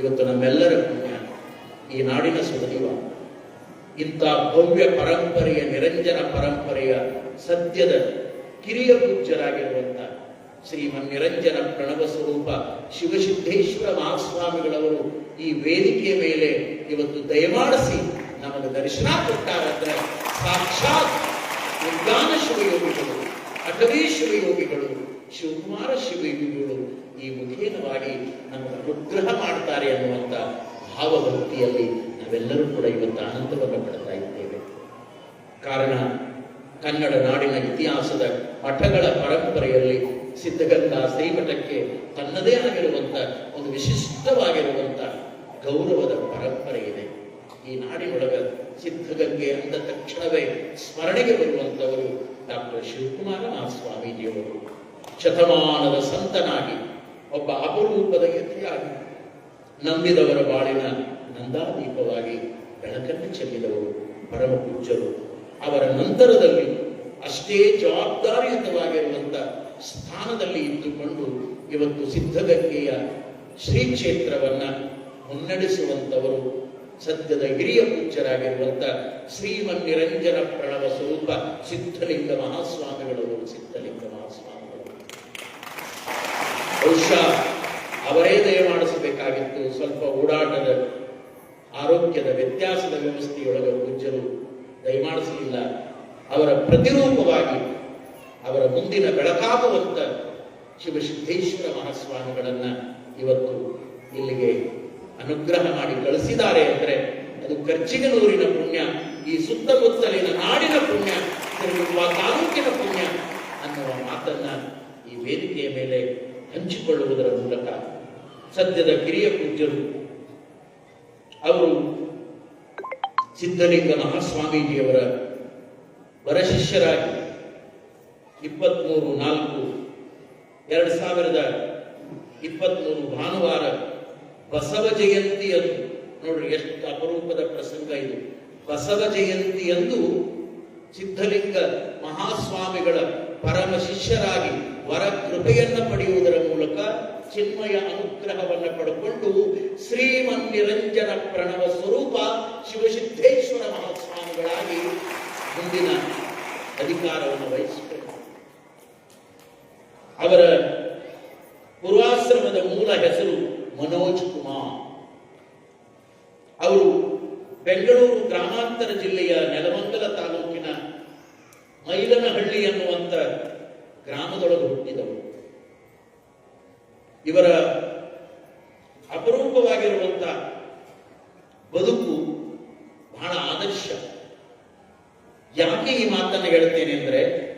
ಇವತ್ತು ನಮ್ಮೆಲ್ಲರ ಪುಣ್ಯ ಈ ನಾಡಿನ ಸುದೈವ ಇಂಥ ಭವ್ಯ ಪರಂಪರೆಯ, ನಿರಂಜನ ಪರಂಪರೆಯ ಸತ್ಯದ ಕಿರಿಯ ಪೂಜ್ಯರಾಗಿರುವಂಥ ಶ್ರೀಮನ್ ನಿರಂಜನ ಪ್ರಣವ ಸ್ವರೂಪ ಶಿವಸಿದ್ದೇಶ್ವರ ಮಹಾಸ್ವಾಮಿಗಳವರು ಈ ವೇದಿಕೆಯ ಮೇಲೆ ಇವತ್ತು ದಯಮಾಡಿಸಿ ನಮಗೆ ದರ್ಶನ ಕೊಟ್ಟಾರಂದ್ರೆ ಸಾಕ್ಷಾತ್ ವಿಜ್ಞಾನ ಶಿವಯೋಗಿಗಳು, ಅಟವೀ ಶಿವಯೋಗಿಗಳು, ಶಿವಕುಮಾರ ಶಿವಯೋಗಿಗಳು ಈ ನಮ್ಮ ಅನುಗ್ರಹ ಮಾಡ್ತಾರೆ ಅನ್ನುವಂಥ ಭಾವಭಕ್ತಿಯಲ್ಲಿ ನಾವೆಲ್ಲರೂ ಕೂಡ ಇವತ್ತು ಆನಂದವನ್ನು ಪಡ್ತಾ ಇದ್ದೇವೆ. ಕಾರಣ, ಕನ್ನಡ ನಾಡಿನ ಇತಿಹಾಸದ ಮಠಗಳ ಪರಂಪರೆಯಲ್ಲಿ ಸಿದ್ಧಗಂಗಾ ಶ್ರೀಮಠಕ್ಕೆ ತನ್ನದೇ ಆಗಿರುವಂಥ ಒಂದು ವಿಶಿಷ್ಟವಾಗಿರುವಂಥ ಗೌರವದ ಪರಂಪರೆ ಇದೆ. ಈ ನಾಡಿನೊಳಗ ಸಿದ್ಧಗಂಗೆ ಅಂದ ತಕ್ಷಣವೇ ಸ್ಮರಣೆಗೆ ಬರುವಂಥವರು ಡಾಕ್ಟರ್ ಶಿವಕುಮಾರ ಮಹಾಸ್ವಾಮೀಜಿಯವರು ಶತಮಾನದ ಸಂತನಾಗಿ ಒಬ್ಬ ಅಪರೂಪದ ಯತಿಯಾಗಿ ನಂಬಿದವರ ಬಾಳಿನ ನಂದಾದೀಪವಾಗಿ ಬೆಳಕನ್ನು ಚೆಲ್ಲಿದವರು ಪರಮ ಪೂಜ್ಯರು ಅವರ ನಂತರದಲ್ಲಿ ಅಷ್ಟೇ ಜವಾಬ್ದಾರಿಯುತವಾಗಿರುವಂತ ಸ್ಥಾನದಲ್ಲಿ ಇದ್ದುಕೊಂಡು ಇವತ್ತು ಸಿದ್ಧಗಂಗೆಯ ಶ್ರೀ ಕ್ಷೇತ್ರವನ್ನ ಮುನ್ನಡೆಸುವಂತವರು ಸದ್ಯದ ಹಿರಿಯ ಪೂಜ್ಯರಾಗಿರುವಂತ ಶ್ರೀಮನ್ ನಿರಂಜನ ಪ್ರಣವ ಸ್ವರೂಪ ಸಿದ್ಧಲಿಂಗ ಮಹಾಸ್ವಾಮಿಗಳವರು ಸಿದ್ಧಲಿಂಗ. ಬಹುಶಃ ಅವರೇ ದಯಮಾಡಿಸಬೇಕಾಗಿತ್ತು ಸ್ವಲ್ಪ ಓಡಾಟದ ಆರೋಗ್ಯದ ವ್ಯತ್ಯಾಸದ ವ್ಯವಸ್ಥೆಯೊಳಗೆ ಪೂಜ್ಯರು ದಯಮಾಡಿಸಲಿಲ್ಲ. ಅವರ ಪ್ರತಿರೂಪವಾಗಿ ಅವರ ಮುಂದಿನ ಬೆಳಕಾಗುವಂತ ಶಿವಸಿದ್ದೇಶ್ವರ ಮಹಾಸ್ವಾಮಿಗಳನ್ನ ಇವತ್ತು ಇಲ್ಲಿಗೆ ಅನುಗ್ರಹ ಮಾಡಿ ಕಳಿಸಿದ್ದಾರೆ ಅಂದ್ರೆ ಅದು ಕರ್ಚಿಗನೂರಿನ ಪುಣ್ಯ, ಈ ಸುತ್ತಮುತ್ತಲಿನ ನಾಡಿನ ಪುಣ್ಯ ತಾಲೂಕಿನ ಪುಣ್ಯ ಅನ್ನುವ ಮಾತನ್ನ ಈ ವೇದಿಕೆಯ ಮೇಲೆ ಹಂಚಿಕೊಳ್ಳುವುದರ ಮೂಲಕ ಸದ್ಯದ ಕಿರಿಯ ಪೂಜ್ಯರು, ಅವರು ಸಿದ್ಧಲಿಂಗ ಮಹಾಸ್ವಾಮೀಜಿಯವರ ವರಶಿಷ್ಯರಾಗಿ ಇಪ್ಪತ್ತ್ಮೂರು ನಾಲ್ಕು ಎರಡು ಸಾವಿರದ ಇಪ್ಪತ್ಮೂರು ಭಾನುವಾರ ಬಸವ ಜಯಂತಿಯಂದು ನೋಡ್ರಿ ಎಷ್ಟು ಅಪರೂಪದ ಪ್ರಸಂಗ ಇದು. ಬಸವ ಜಯಂತಿಯಂದು ಸಿದ್ಧಲಿಂಗ ಮಹಾಸ್ವಾಮಿಗಳ ಪರಮ ಶಿಷ್ಯರಾಗಿ ವರ ಕೃಪೆಯನ್ನ ಪಡೆಯುವುದರ ಮೂಲಕ ಚಿನ್ಮಯ ಅನುಗ್ರಹವನ್ನು ಪಡ್ಕೊಂಡು ಶ್ರೀಮನ್ ನಿರಂಜನ ಪ್ರಣವ ಸ್ವರೂಪ ಶಿವಸಿದ್ದೇಶ್ವರ ಮಹಾಸ್ವಾಮಿಗಳಾಗಿ ಮುಂದಿನ ಅಧಿಕಾರವನ್ನು ವಹಿಸಿದರು ಅವರ ಪೂರ್ವಾಶ್ರಮದ ಮೂಲ ಹೆಸರು ಮನೋಜ್ ಕುಮಾರ್. ಅವರು ಬೆಂಗಳೂರು ಗ್ರಾಮಾಂತರ ಜಿಲ್ಲೆಯ ನೆಲಮಂಗಲ ತಾಲೂಕಿನ ಮೈಲನಹಳ್ಳಿ ಅನ್ನುವಂತ ಗ್ರಾಮದೊಳಗೆ ಹುಟ್ಟಿದವರು ಇವರ ಅಪರೂಪವಾಗಿರುವಂತ ಬದುಕು ಬಹಳ ಆದರ್ಶ. ಯಾಕೆ ಈ ಮಾತನ್ನು ಹೇಳ್ತೇನೆ ಅಂದ್ರೆ,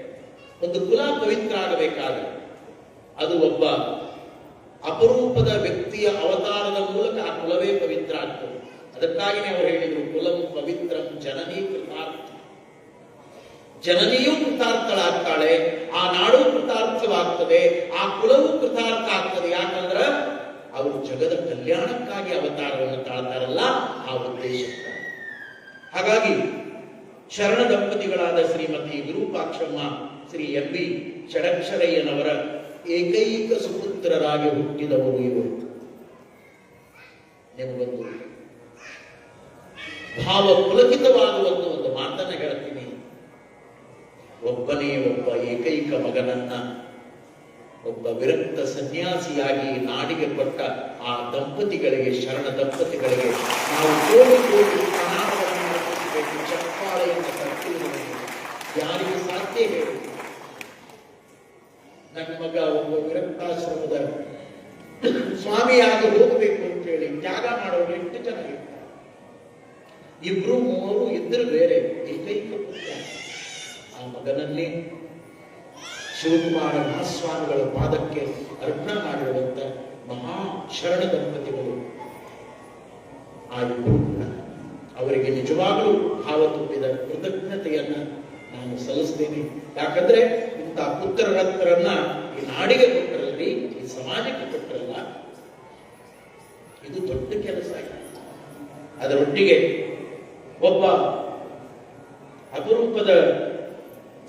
ಒಂದು ಕುಲ ಪವಿತ್ರ ಆಗಬೇಕಾದ್ರೆ ಅದು ಒಬ್ಬ ಅಪರೂಪದ ವ್ಯಕ್ತಿಯ ಅವತಾರದ ಮೂಲಕ ಆ ಕುಲವೇ ಪವಿತ್ರ ಆಗ್ತದೆ. ಅದಕ್ಕಾಗಿನೇ ಅವರು ಹೇಳಿದರು, ಕುಲಂ ಪವಿತ್ರಂ ಜನನೀ ಕೃತಾರ್ಥ ಜನನಿಯೂ ಕೃತಾರ್ಥಳಾಗ್ತಾಳೆ, ಆ ನಾಡು ಕೃತಾರ್ಥವಾಗ್ತದೆ, ಆ ಕುಲವು ಕೃತಾರ್ಥ ಆಗ್ತದೆ ಯಾಕಂದ್ರ ಅವರು ಜಗದ ಕಲ್ಯಾಣಕ್ಕಾಗಿ ಅವತಾರವನ್ನು ತಾಳ್ತಾರಲ್ಲ, ಆ ಉದ್ದೇಶಕ್ಕಾಗಿ ಹಾಗಾಗಿ ಶರಣ ದಂಪತಿಗಳಾದ ಶ್ರೀಮತಿ ವಿರೂಪಾಕ್ಷಮ್ಮ, ಶ್ರೀ ಎಂ ಬಿ ಷಡಕ್ಷರಯ್ಯನವರ ಏಕೈಕ ಸುಪುತ್ರರಾಗಿ ಹುಟ್ಟಿದವರು ಇವರು. ನಿಮಗೊಂದು ಭಾವ ಪುಲಕಿತವಾಗುವಂತ ಒಂದು ಮಾತನ್ನ ಹೇಳ್ತೀನಿ. ಒಬ್ಬನೇ ಒಬ್ಬ ಏಕೈಕ ಮಗನನ್ನ, ಒಬ್ಬ ವಿರಕ್ತ ಸನ್ಯಾಸಿಯಾಗಿ ನಾಡಿಗೆ ಕೊಟ್ಟ ಆ ದಂಪತಿಗಳಿಗೆ, ಶರಣ ದಂಪತಿಗಳಿಗೆ ನಾವು ಕೋಟಿ ಕೋಟಿ ಪ್ರಣಾಮಗಳನ್ನು ಅರ್ಪಿಸಬೇಕು. ಯಾರಿಗೂ ಸಾಧ್ಯ ಹೇಳಿ ನನ್ನ ಮಗ ಒಬ್ಬ ವಿರಕ್ತಾಶ್ರಮದ ಸ್ವಾಮಿಯಾಗಿ ಹೋಗಬೇಕು ಅಂತ ಹೇಳಿ ತ್ಯಾಗ ಮಾಡೋರು ಎಷ್ಟು ಜನ ಇಬ್ರು ಮೂವರು ಇದ್ದರು ಬೇರೆ. ಆ ಮಗನಲ್ಲಿ ಶಿವಕುಮಾರ ಮಹಾಸ್ವಾಮಿಗಳ ಪಾದಕ್ಕೆ ಅರ್ಪಣ ಮಾಡಿರುವಂತ ಮಹಾ ಶರಣ ದಂಪತಿಗಳು ಆ ಅವರಿಗೆ ನಿಜವಾಗಲೂ ಭಾವ ತುಂಬಿದ ಕೃತಜ್ಞತೆಯನ್ನ ನಾನು ಸಲ್ಲಿಸ್ತೇನೆ. ಯಾಕಂದ್ರೆ ಇಂಥ ಪುತ್ರ ರತ್ನರನ್ನ ಈ ನಾಡಿಗೆ ಕೊಟ್ಟರಲ್ಲಿ, ಈ ಸಮಾಜಕ್ಕೆ ಕೊಟ್ಟರಲ್ಲ, ಇದು ದೊಡ್ಡ ಕೆಲಸ ಆಗಿದೆ ಅದರೊಟ್ಟಿಗೆ ಒಬ್ಬ ಅಪರೂಪದ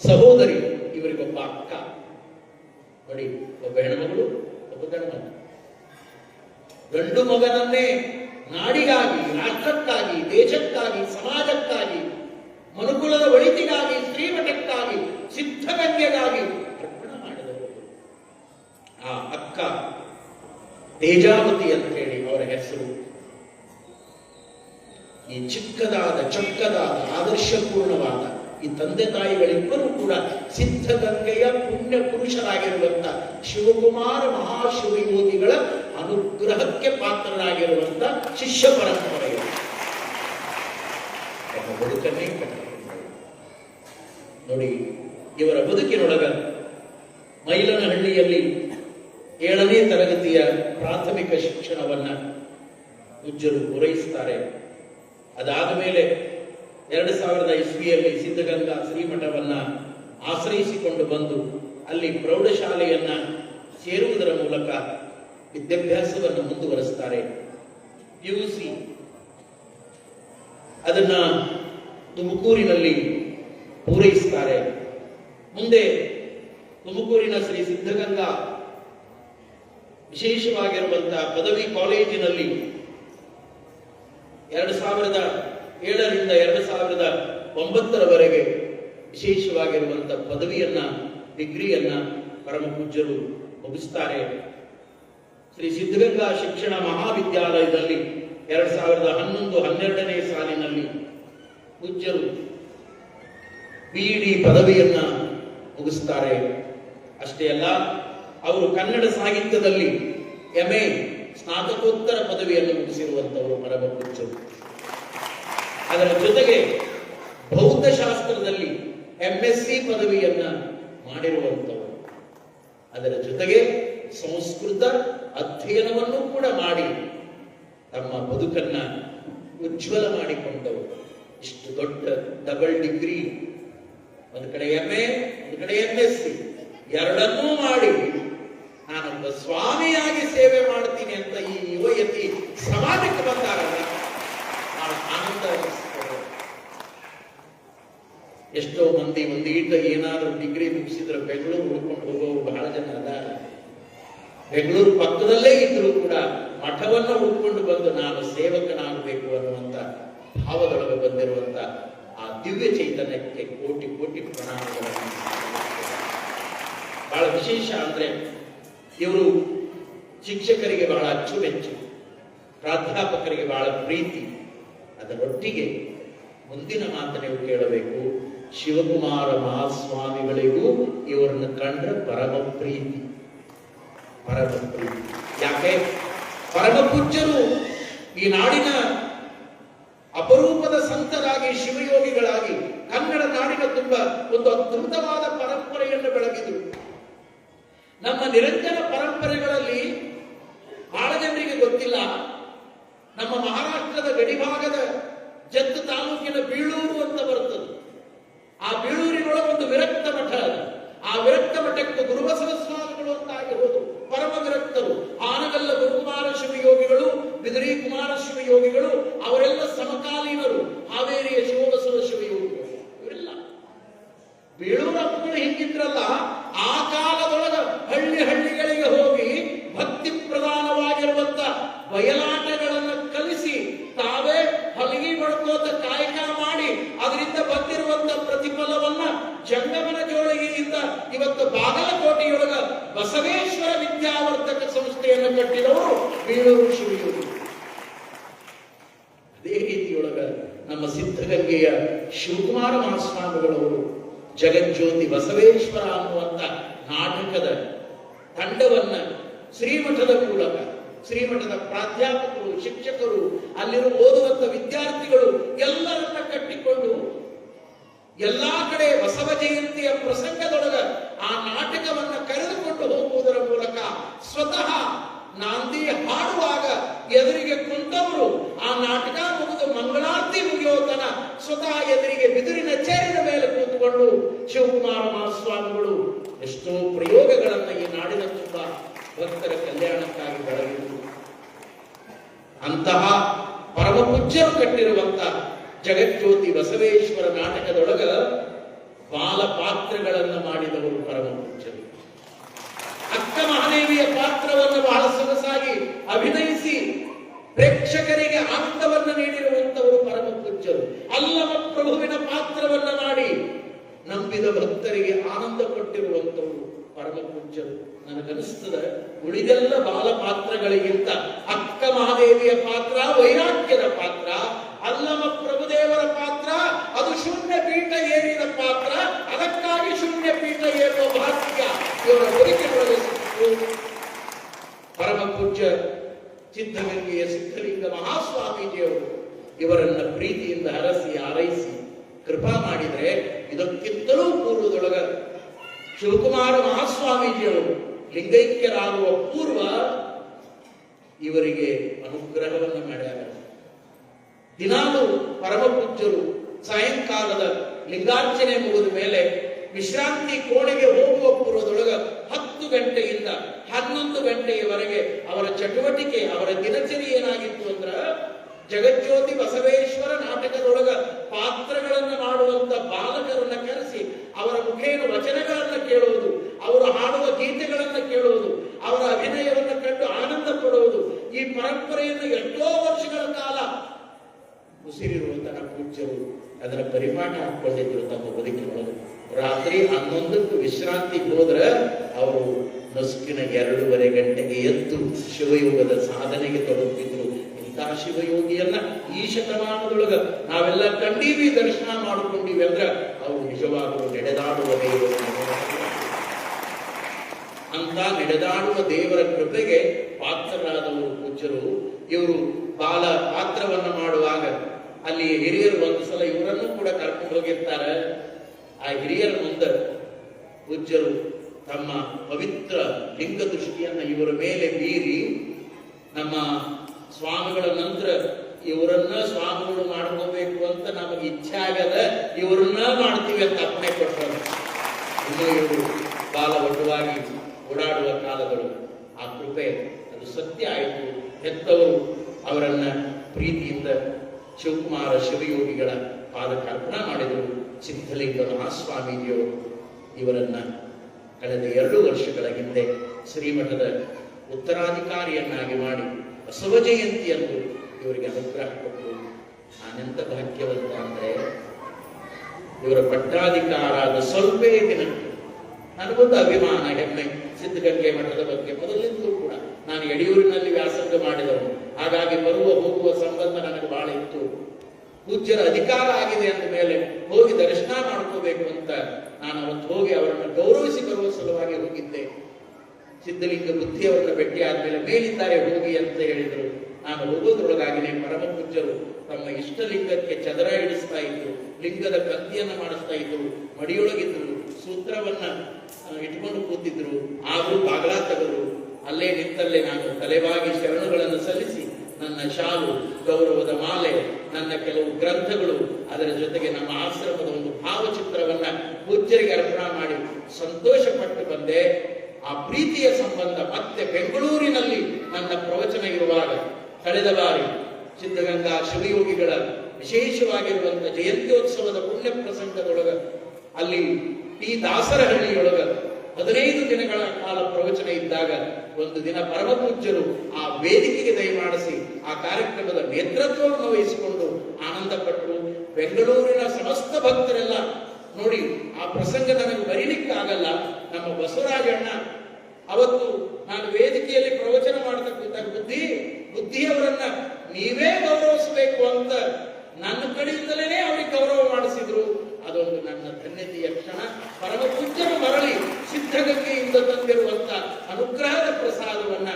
ಸಹೋದರಿ, ಇವರಿಗೊಬ್ಬ ಅಕ್ಕ. ನೋಡಿ, ಒಬ್ಬ ಹೆಣ್ಮಗಳು, ಒಬ್ಬ ಗಂಡ ಗಂಡು ಮಗನನ್ನೇ ನಾಡಿಗಾಗಿ ರಾಷ್ಟ್ರಕ್ಕಾಗಿ ದೇಶಕ್ಕಾಗಿ, ಸಮಾಜಕ್ಕಾಗಿ, ಮನುಕುಲದ ಒಳಿತಿಗಾಗಿ, ಶ್ರೀಮಠಕ್ಕಾಗಿ, ಸಿದ್ಧಗಂಗೆಗಾಗಿ ಅರ್ಪಣ ಮಾಡಿದವರು. ಆ ಅಕ್ಕ ತೇಜಾವತಿ ಅಂತ ಹೇಳಿ ಅವರ ಹೆಸರು. ಈ ಚಿಕ್ಕದಾದ, ಚೊಕ್ಕದಾದ, ಆದರ್ಶಪೂರ್ಣವಾದ ಈ ತಂದೆ ತಾಯಿಗಳಿಬ್ಬರೂ ಕೂಡ ಸಿದ್ಧಗಂಗೆಯ ಪುಣ್ಯ ಪುರುಷರಾಗಿರುವಂತ ಶಿವಕುಮಾರ ಮಹಾಶಿವಯೋಗಿಗಳ ಅನುಗ್ರಹಕ್ಕೆ ಪಾತ್ರರಾಗಿರುವಂತ ಶಿಷ್ಯ ತಮ್ಮ ಬದುಕನ್ನೇ ನೋಡಿ, ಇವರ ಬದುಕಿನೊಳಗ ಮೈಲನಹಳ್ಳಿಯಲ್ಲಿ ಏಳನೇ ತರಗತಿಯ ಪ್ರಾಥಮಿಕ ಶಿಕ್ಷಣವನ್ನ ಉಜ್ಜರು ಪೂರೈಸುತ್ತಾರೆ ಅದಾದ ಮೇಲೆ ಎರಡು ಸಾವಿರದ ಇಸ್ವಿಯಲ್ಲಿ ಸಿದ್ಧಗಂಗಾ ಶ್ರೀಮಠವನ್ನ ಆಶ್ರಯಿಸಿಕೊಂಡು ಬಂದು ಅಲ್ಲಿ ಪ್ರೌಢಶಾಲೆಯನ್ನ ಸೇರುವುದರ ಮೂಲಕ ವಿದ್ಯಾಭ್ಯಾಸವನ್ನು ಮುಂದುವರಿಸ್ತಾರೆ. ಪಿಯುಸಿ ಅದನ್ನ ತುಮಕೂರಿನಲ್ಲಿ ಪೂರೈಸ್ತಾರೆ. ಮುಂದೆ ತುಮಕೂರಿನ ಶ್ರೀ ಸಿದ್ಧಗಂಗಾ ವಿಶೇಷವಾಗಿರುವಂತಹ ಪದವಿ ಕಾಲೇಜಿನಲ್ಲಿ ಎರಡು ಸಾವಿರದ ಏಳರಿಂದ ಎರಡು ಸಾವಿರದ ಒಂಬತ್ತರವರೆಗೆ ವಿಶೇಷವಾಗಿರುವಂಥ ಪದವಿಯನ್ನು, ಡಿಗ್ರಿಯನ್ನು ಪರಮ ಪೂಜ್ಯರು ಮುಗಿಸ್ತಾರೆ. ಶ್ರೀ ಸಿದ್ಧಗಂಗಾ ಶಿಕ್ಷಣ ಮಹಾವಿದ್ಯಾಲಯದಲ್ಲಿ ಎರಡು ಸಾವಿರದ ಹನ್ನೊಂದು ಹನ್ನೆರಡನೇ ಸಾಲಿನಲ್ಲಿ ಪೂಜ್ಯರು ಬಿಇಡಿ ಪದವಿಯನ್ನ ಮುಗಿಸ್ತಾರೆ. ಅಷ್ಟೇ ಅಲ್ಲ, ಅವರು ಕನ್ನಡ ಸಾಹಿತ್ಯದಲ್ಲಿ ಎಂಎ ಸ್ನಾತಕೋತ್ತರ ಪದವಿಯನ್ನು ಮುಗಿಸಿರುವಂತವರು ಪರಮ ಪೂಜ್ಯರು ಅದರ ಜೊತೆಗೆ ಭೌತಶಾಸ್ತ್ರದಲ್ಲಿ ಸಿ ಪದವಿಯನ್ನ ಮಾಡಿರುವಂತವರು ಅದರ ಜೊತೆಗೆ ಸಂಸ್ಕೃತ ಅಧ್ಯಯನವನ್ನು ಕೂಡ ಮಾಡಿ ತಮ್ಮ ಬದುಕನ್ನ ಉಜ್ವಲ ಮಾಡಿಕೊಂಡವರು. ಇಷ್ಟು ದೊಡ್ಡ ಡಬಲ್ ಡಿಗ್ರಿ ಒಂದು ಕಡೆ ಎಂ ಎ ಒಂದು ಕಡೆ ಎಂ ಎಸ್ ಸಿ ಎರಡನ್ನೂ ಮಾಡಿ ನಾನೊಬ್ಬ ಸ್ವಾಮಿಯಾಗಿ ಸೇವೆ ಮಾಡ್ತೀನಿ ಅಂತ ಈ ಯುವಯತಿ ಸಮಾಜಕ್ಕೆ ಬಂದಾಗ ಆನಂದ. ಎಷ್ಟೋ ಮಂದಿ ಒಂದು ಈಟ ಏನಾದರೂ ಡಿಗ್ರಿ ಮುಗಿಸಿದ್ರೆ ಬೆಂಗಳೂರು ಉಳ್ಕೊಂಡು ಹೋಗೋರು ಬಹಳ ಜನ ಅದಾರ. ಬೆಂಗಳೂರು ಪಕ್ಕದಲ್ಲೇ ಇದ್ರು ಕೂಡ ಮಠವನ್ನು ಹುಡ್ಕೊಂಡು ಬಂದು ನಾನು ಸೇವಕನಾಗಬೇಕು ಅನ್ನುವಂತ ಭಾವದೊಳಗೆ ಬಂದಿರುವಂತ ಆ ದಿವ್ಯ ಚೈತನ್ಯಕ್ಕೆ ಕೋಟಿ ಕೋಟಿ ಪ್ರಣಾಮಗಳನ್ನು. ಬಹಳ ವಿಶೇಷ ಅಂದ್ರೆ ಇವರು ಶಿಕ್ಷಕರಿಗೆ ಬಹಳ ಅಚ್ಚುಮೆಚ್ಚು, ಪ್ರಾಧ್ಯಾಪಕರಿಗೆ ಬಹಳ ಪ್ರೀತಿ. ಅದರೊಟ್ಟಿಗೆ ಮುಂದಿನ ಮಾತು ನೀವು ಕೇಳಬೇಕು. ಶಿವಕುಮಾರ ಮಹಾಸ್ವಾಮಿಗಳಿಗೂ ಇವರನ್ನು ಕಂಡ್ರೆ ಪರಮ ಪ್ರೀತಿ ಪರಮ ಪ್ರೀತಿ ಯಾಕೆ? ಪರಮ ಪೂಜ್ಯರು ಈ ನಾಡಿನ ಅಪರೂಪದ ಸಂತರಾಗಿ ಶಿವಯೋಗಿಗಳಾಗಿ ಕನ್ನಡ ನಾಡಿನ ತುಂಬ ಒಂದು ಅದ್ಭುತವಾದ ಪರಂಪರೆಯನ್ನು ಬೆಳಗಿದರು. ನಮ್ಮ ನಿರಂತರ ಪರಂಪರೆಗಳಲ್ಲಿ ಬಹಳ ಜನರಿಗೆ ಗೊತ್ತಿಲ್ಲ. ನಮ್ಮ ಮಹಾರಾಷ್ಟ್ರದ ಗಡಿಭಾಗದ ಜತ್ತು ತಾಲೂಕಿನ ಬೀಳೂರು ಅಂತ ಬರುತ್ತದೆ ಆ ಬೀಳೂರಿನೊಳ ಒಂದು ವಿರಕ್ತ ಮಠ. ಆ ವಿರಕ್ತ ಮಠಕ್ಕೆ ಗುರುಬಸವ ಸ್ವಾಮಿಗಳು ಅಂತ ಆಗಿರೋದು ಪರಮ ವಿರಕ್ತರು ಆನಗಲ್ಲ ಗುರುಕುಮಾರ ಶಿವಯೋಗಿಗಳು ಬಿದಿರಿ ಕುಮಾರ ಶಿವಯೋಗಿಗಳು ಅವರೆಲ್ಲ ಸಮಕಾಲೀನರು ಹಾವೇರಿಯ ಶಿವಬಸವ ಶಿವಯೋಗಿ ಅದೇ ರೀತಿಯೊಳಗ ನಮ್ಮ ಸಿದ್ಧಗಂಗೆಯ ಶಿವಕುಮಾರ ಮಹಾಸ್ವಾಮಿಗಳವರು ಜಗಜ್ಯೋತಿ ಬಸವೇಶ್ವರ ಅನ್ನುವಂಥ ನಾಟಕದ ತಂಡವನ್ನ ಶ್ರೀಮಠದ ಮೂಲಕ, ಶ್ರೀಮಠದ ಪ್ರಾಧ್ಯಾಪಕರು, ಶಿಕ್ಷಕರು ಅಲ್ಲಿರುವ ಓದುವಂತ ವಿದ್ಯಾರ್ಥಿಗಳು ಎಲ್ಲರನ್ನ ಕಟ್ಟಿಕೊಂಡು ಎಲ್ಲಾ ಕಡೆ ಬಸವ ಜಯಂತಿಯ ಪ್ರಸಂಗದೊಳಗ ಆ ನಾಟಕವನ್ನ ಕರೆದುಕೊಂಡು ಹೋಗುವುದರ ಮೂಲಕ ಸ್ವತಃ ಕುಂತವರು ಆ ನಾಟಕ ಮುಗಿದು ಮಂಗಳಾರತಿ ಮುಗಿಯೋ ತನ ಸ್ವತಃ ಎದುರಿಗೆ ಬಿದಿರಿನ ಚೇರಿನ ಮೇಲೆ ಕೂತ್ಕೊಂಡು ಶಿವಕುಮಾರ ಮಹಾಸ್ವಾಮಿಗಳು ಎಷ್ಟೋ ಪ್ರಯೋಗಗಳನ್ನ ಈ ನಾಡಿನ ತುಂಬ ಭಕ್ತರ ಕಲ್ಯಾಣಕ್ಕಾಗಿ ಬೆಳಗಿದರು ಅಂತಹ ಪರಮ ಪೂಜ್ಯರು ಕಟ್ಟಿರುವಂತ ಜಗಜ್ಯೋತಿ ಬಸವೇಶ್ವರ ನಾಟಕದೊಳಗ ಬಾಲ ಪಾತ್ರಗಳನ್ನು ಮಾಡಿದವರು ಪರಮ ಪೂಜ್ಯರು. ಅಕ್ಕ ಮಹಾದೇವಿಯ ಪಾತ್ರವನ್ನು ಬಹಳ ಸೊಗಸಾಗಿ ಅಭಿನಯಿಸಿ ಪ್ರೇಕ್ಷಕರಿಗೆ ಆನಂದವನ್ನು ನೀಡಿರುವಂತವರು ಪರಮ ಪೂಜ್ಯರು ಅಲ್ಲವ ಪ್ರಭುವಿನ ಪಾತ್ರವನ್ನ ಮಾಡಿ ನಂಬಿದ ಭಕ್ತರಿಗೆ ಆನಂದ ಕೊಟ್ಟಿರುವಂತವರು ಪರಮ ಪೂಜ್ಯರು ನನಗನಿಸ್ತದ ಉಳಿದೆಲ್ಲ ಬಾಲ ಪಾತ್ರಗಳಿಗಿಂತ ಅಕ್ಕ ಮಹಾದೇವಿಯ ಪಾತ್ರ, ವೈರಾಗ್ಯದ ಪಾತ್ರ ಅಲ್ಲಮ ಪ್ರಭುದೇವರ ಪಾತ್ರ, ಅದು ಶೂನ್ಯ ಪೀಠ ಏರಿದ ಪಾತ್ರ, ಅದಕ್ಕಾಗಿ ಶೂನ್ಯ ಪೀಠ ಏರುವ ಭಾಗ್ಯ ಇವರ ಸಿಕ್ಕಿತು. ಪರಮ ಪೂಜ್ಯ ಸಿದ್ಧಗಂಗೆಯ ಸಿದ್ಧಲಿಂಗ ಮಹಾಸ್ವಾಮೀಜಿಯವರು ಇವರನ್ನ ಪ್ರೀತಿಯಿಂದ ಹರಸಿ ಹಾರೈಸಿ, ಕೃಪಾ ಮಾಡಿದರೆ ಇದಕ್ಕಿಂತಲೂ ಪೂರ್ವದೊಳಗ ಶಿವಕುಮಾರ ಮಹಾಸ್ವಾಮೀಜಿಯವರು ಲಿಂಗೈಕ್ಯರಾಗುವ ಪೂರ್ವ ಇವರಿಗೆ ಅನುಗ್ರಹವನ್ನು ಮಾಡ್ಯಾರ. ದಿನಾಲೂ ಪರಮಪೂಜ್ಯರು ಸಾಯಂಕಾಲದ ಲಿಂಗಾರ್ಚನೆ ಮುಗಿದ ಮೇಲೆ ವಿಶ್ರಾಂತಿ ಕೋಣೆಗೆ ಗಂಟೆಯಿಂದ ಹನ್ನೊಂದು ಗಂಟೆಯವರೆಗೆ ಅವರ ಚಟುವಟಿಕೆ, ಅವರ ದಿನಚರಿ ಏನಾಗಿತ್ತು ಅಂದ್ರ ಜಗಜ್ಯೋತಿ ಬಸವೇಶ್ವರ ನಾಟಕದೊಳಗ ಪಾತ್ರಗಳನ್ನ ಮಾಡುವಂತ ಬಾಲಕರನ್ನ ಕರೆಸಿ ಅವರ ಮುಖೇನ ವಚನಗಳನ್ನ ಕೇಳುವುದು, ಅವರು ಹಾಡುವ ಗೀತೆಗಳನ್ನ ಕೇಳುವುದು, ಅವರ ಅಭಿನಯವನ್ನ ಕಂಡು ಆನಂದ ಪಡುವುದು. ಈ ಪರಂಪರೆಯನ್ನು ಎಷ್ಟೋ ವರ್ಷಗಳ ಕಾಲ ಉಸಿರಿರುವಂತಹ ಪೂಜ್ಯರು ಅದರ ಪರಿಮಾಣ ಹಾಕೊಂಡಿದ್ರು ತಮ್ಮ ಬದುಕಿನೊಳಗೆ ರಾತ್ರಿ ಹನ್ನೊಂದಕ್ಕೂ ವಿಶ್ರಾಂತಿ ಹೋದ್ರ ಅವರು ನಸುಕಿನ ಎರಡೂವರೆ ಗಂಟೆಗೆ ಎದ್ದು ಶಿವಯೋಗದ ಸಾಧನೆಗೆ ತೊಡಗುತ್ತಿದ್ರು ಇಂತಹ ಶಿವಯೋಗಿಯನ್ನ ಈ ಶತಮಾನದೊಳಗ ನಾವೆಲ್ಲ ಕಂಡೀವಿ ದರ್ಶನ ಮಾಡಿಕೊಂಡಿವಿ ಅಂದ್ರೆ ಅವರು ನಿಜವಾಗಲೂ ನಡೆದಾಡುವ ಅಂತ ನಡೆದಾಡುವ ದೇವರ ಕೃಪೆಗೆ ಪಾತ್ರರಾದವರು ಪೂಜ್ಯರು. ಇವರು ಬಾಲ ಪಾತ್ರವನ್ನ ಮಾಡುವಾಗ ಅಲ್ಲಿ ಹಿರಿಯರು ಒಂದು ಸಲ ಇವರನ್ನು ಕೂಡ ಕರ್ಕೊಂಡು ಹೋಗಿರ್ತಾರೆ. ಆ ಹಿರಿಯರ ಮುಂದೆ ಪೂಜ್ಯರು ತಮ್ಮ ಪವಿತ್ರ ಲಿಂಗ ದೃಷ್ಟಿಯನ್ನು ಇವರ ಮೇಲೆ ಬೀರಿ ನಮ್ಮ ಸ್ವಾಮಿಗಳ ನಂತರ ಇವರನ್ನ ಸ್ವಾಮಿಗಳು ಮಾಡ್ಕೋಬೇಕು ಅಂತ ನಮಗೆ ಇಚ್ಛೆ ಆಗದ ಇವರನ್ನ ಮಾಡ್ತೀವಿ ಅಂತ ಅಪ್ಪಣೆ ಕೊಟ್ಟರು ಇನ್ನೂ ಇವರು ಬಾಲ ಒಟ್ಟುವಾಗಿ ಓಡಾಡುವ ಕಾಲಗಳು. ಆ ಕೃಪೆ, ಅದು ಸತ್ಯ ಆಯಿತು. ಹೆತ್ತವರು ಅವರನ್ನ ಪ್ರೀತಿಯಿಂದ ಶಿವಕುಮಾರ ಶಿವಯೋಗಿಗಳ ಪಾದಕ್ಕೆ ಕಲ್ಪನಾ ಮಾಡಿದರು. ಸಿದ್ಧಲಿಂಗ ಮಹಾಸ್ವಾಮೀಜಿಯವರು ಇವರನ್ನ ಕಳೆದ ಎರಡು ವರ್ಷಗಳ ಹಿಂದೆ ಶ್ರೀಮಠದ ಉತ್ತರಾಧಿಕಾರಿಯನ್ನಾಗಿ ಮಾಡಿ ಬಸವ ಜಯಂತಿಯಂದು ಇವರಿಗೆ ಅನುಗ್ರಹ ಕೊಟ್ಟು ಅನಂತ ಭಾಗ್ಯವಂತ ಅಂದ್ರೆ ಇವರ ಪಟ್ಟಾಧಿಕಾರದ ಸ್ವಲ್ಪ ದಿನ ನನಗೊಂದು ಅಭಿಮಾನ, ಹೆಮ್ಮೆ. ಸಿದ್ಧಗಂಗೆ ಮಠದ ಬಗ್ಗೆ ಮೊದಲಿಂದಲೂ ಕೂಡ ನಾನು ಯಡಿಯೂರಿನಲ್ಲಿ ವ್ಯಾಸಂಗ ಮಾಡಿದವನು. ಹಾಗಾಗಿ ಬರುವ ಹೋಗುವ ಸಂಬಂಧ ನನಗೆ ಬಹಳ ಪೂಜ್ಯರ ಅಧಿಕಾರ ಆಗಿದೆ ಅಂದ ಮೇಲೆ ಹೋಗಿ ದರ್ಶನ ಮಾಡ್ಕೋಬೇಕು ಅಂತ ನಾನು ಅವತ್ತು ಹೋಗಿ ಅವರನ್ನು ಗೌರವಿಸಿ ಬರುವ ಸಲುವಾಗಿ ಹೋಗಿದ್ದೆ. ಸಿದ್ಧಲಿಂಗ ಬುದ್ಧಿಯವರನ್ನ ಭೇಟಿ ಆದ್ಮೇಲೆ ಮೇಲಿದ್ದಾರೆ ಹೋಗಿ ಅಂತ ಹೇಳಿದರು. ನಾನು ಹೋಗೋದ್ರೊಳಗಾಗಿನೇ ಪರಮ ಪೂಜ್ಯರು ತಮ್ಮ ಇಷ್ಟಲಿಂಗಕ್ಕೆ ಚದರ ಇಡಿಸ್ತಾ ಇದ್ರು, ಲಿಂಗದ ಕಂತಿಯನ್ನ ಮಾಡಿಸ್ತಾ ಇದ್ರು, ಮಡಿಯೊಳಗಿದ್ರು, ಸೂತ್ರವನ್ನ ಇಟ್ಕೊಂಡು ಕೂತಿದ್ರು. ಆದ್ರೂ ಬಾಗಲ ತೆಗೆದ್ರು. ಅಲ್ಲೇ ನಿಂತಲ್ಲೇ ನಾನು ತಲೆಬಾಗಿ ಶರಣುಗಳನ್ನು ಸಲ್ಲಿಸಿ ನನ್ನ ಶಾಲು, ಗೌರವದ ಮಾಲೆ, ನನ್ನ ಕೆಲವು ಗ್ರಂಥಗಳು, ಅದರ ಜೊತೆಗೆ ನಮ್ಮ ಆಶ್ರಮದ ಒಂದು ಭಾವಚಿತ್ರವನ್ನ ಪೂಜ್ಯರಿಗೆ ಅರ್ಪಣ ಮಾಡಿ ಸಂತೋಷ ಪಟ್ಟು ಬಂದೆ. ಆ ಪ್ರೀತಿಯ ಸಂಬಂಧ ಮತ್ತೆ ಬೆಂಗಳೂರಿನಲ್ಲಿ ನನ್ನ ಪ್ರವಚನ ಇರುವಾಗ ಕಳೆದ ಬಾರಿ ಸಿದ್ಧಗಂಗಾ ಶಿವಯೋಗಿಗಳ ವಿಶೇಷವಾಗಿರುವಂತಹ ಜಯಂತ್ಯೋತ್ಸವದ ಪುಣ್ಯ ಪ್ರಸಂಗದೊಳಗ ಅಲ್ಲಿ ಪಿ ದಾಸರಹಳ್ಳಿಯೊಳಗ ಹದಿನೈದು ದಿನಗಳ ಕಾಲ ಪ್ರವಚನ ಇದ್ದಾಗ ಒಂದು ದಿನ ಪರಮ ಪೂಜ್ಯರು ಆ ವೇದಿಕೆಗೆ ದಯಮಾಡಿಸಿ ಆ ಕಾರ್ಯಕ್ರಮದ ನೇತೃತ್ವವನ್ನು ವಹಿಸಿಕೊಂಡು ಆನಂದ ಪಟ್ಟರು ಬೆಂಗಳೂರಿನ ಸಮಸ್ತ ಭಕ್ತರೆಲ್ಲ ನೋಡಿ, ಆ ಪ್ರಸಂಗ ನನಗೆ ಬರೀಲಿಕ್ಕಾಗಲ್ಲ ನಮ್ಮ ಬಸವರಾಜಣ್ಣ ಅವತ್ತು ನಾನು ವೇದಿಕೆಯಲ್ಲಿ ಪ್ರವಚನ ಮಾಡತಕ್ಕಂಥ ಬುದ್ಧಿ, ಬುದ್ಧಿಯವರನ್ನ ನೀವೇ ಗೌರವಿಸಬೇಕು ಅಂತ ನನ್ನ ಕಡೆಯಿಂದಲೇ ಅವರಿಗೆ ಗೌರವ ಮಾಡಿಸಿದ್ರು. ಅದೊಂದು ನನ್ನ ಧನ್ಯತೆಯ ಕ್ಷಣ ಪರಮ ಪೂಜ್ಯನ ಮರಳಿ ಸಿದ್ಧಗಂಗೆಯಿಂದ ತಂದಿರುವಂತ ಅನುಗ್ರಹದ ಪ್ರಸಾದವನ್ನ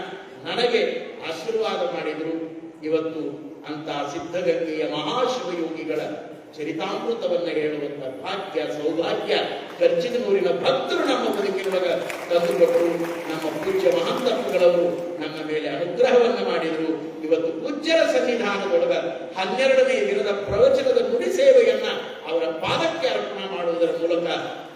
ನನಗೆ ಆಶೀರ್ವಾದ ಮಾಡಿದ್ರು. ಇವತ್ತು ಅಂತ ಸಿದ್ಧಗಂಗೆಯ ಮಹಾಶಿವಯೋಗಿಗಳ ಚರಿತಾಮೃತವನ್ನ ಹೇಳುವಂತ ಭಾಗ್ಯ, ಸೌಭಾಗ್ಯ ಗರ್ಜಿನೂರಿನ ಭಕ್ತರು ನಮ್ಮ ಬದುಕಿನೊಳಗ ತಂದುಕೊಟ್ಟರು ನಮ್ಮ ಪೂಜ್ಯ ಮಹಾಂತಪ್ಪಗಳವರು ನಮ್ಮ ಮೇಲೆ ಅನುಗ್ರಹವನ್ನ ಮಾಡಿದರು. ಇವತ್ತು ಪೂಜ್ಯರ ಸನ್ನಿಧಾನದೊಳಗ ಹನ್ನೆರಡನೇ ದಿನದ ಪ್ರವಚನದ ನುಡಿ ಸೇವೆಯನ್ನ ಅವರ ಪಾದಕ್ಕೆ ಅರ್ಪಣೆ ಮಾಡುವುದರ ಮೂಲಕ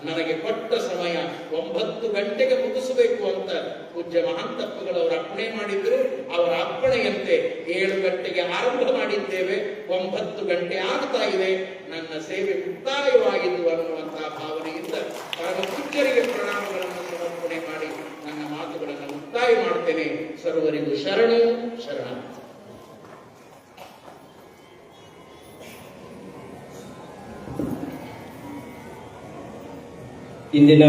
ನನಗೆ ಕೊಟ್ಟ ಸಮಯ ಒಂಬತ್ತು ಗಂಟೆಗೆ ಮುಗಿಸಬೇಕು ಅಂತ ಪೂಜ್ಯ ಮಹಂತಪ್ಪಗಳವರು ಅರ್ಪಣೆ ಮಾಡಿದ್ರು. ಅವರ ಅರ್ಪಣೆಯಂತೆ ಏಳು ಗಂಟೆಗೆ ಆರಂಭ ಮಾಡಿದ್ದೇವೆ. ಒಂಬತ್ತು ಗಂಟೆ ಆಗ್ತಾ ಇದೆ. ನನ್ನ ಸೇವೆ ಮುಕ್ತಾಯವಾಗಿದ್ದು ಅನ್ನುವಂತಹ ಭಾವನೆಯಿಂದ ಪರಮ ಪೂಜ್ಯರಿಗೆ ಪ್ರಣಾಮಗಳನ್ನು ಸಮರ್ಪಣೆ ಮಾಡಿ ನನ್ನ ಮಾತುಗಳನ್ನು ಮುಕ್ತಾಯ ಮಾಡ್ತೇನೆ. ಸರ್ವರಿಗೂ ಶರಣು ಶರಣ ಇಂದಿನ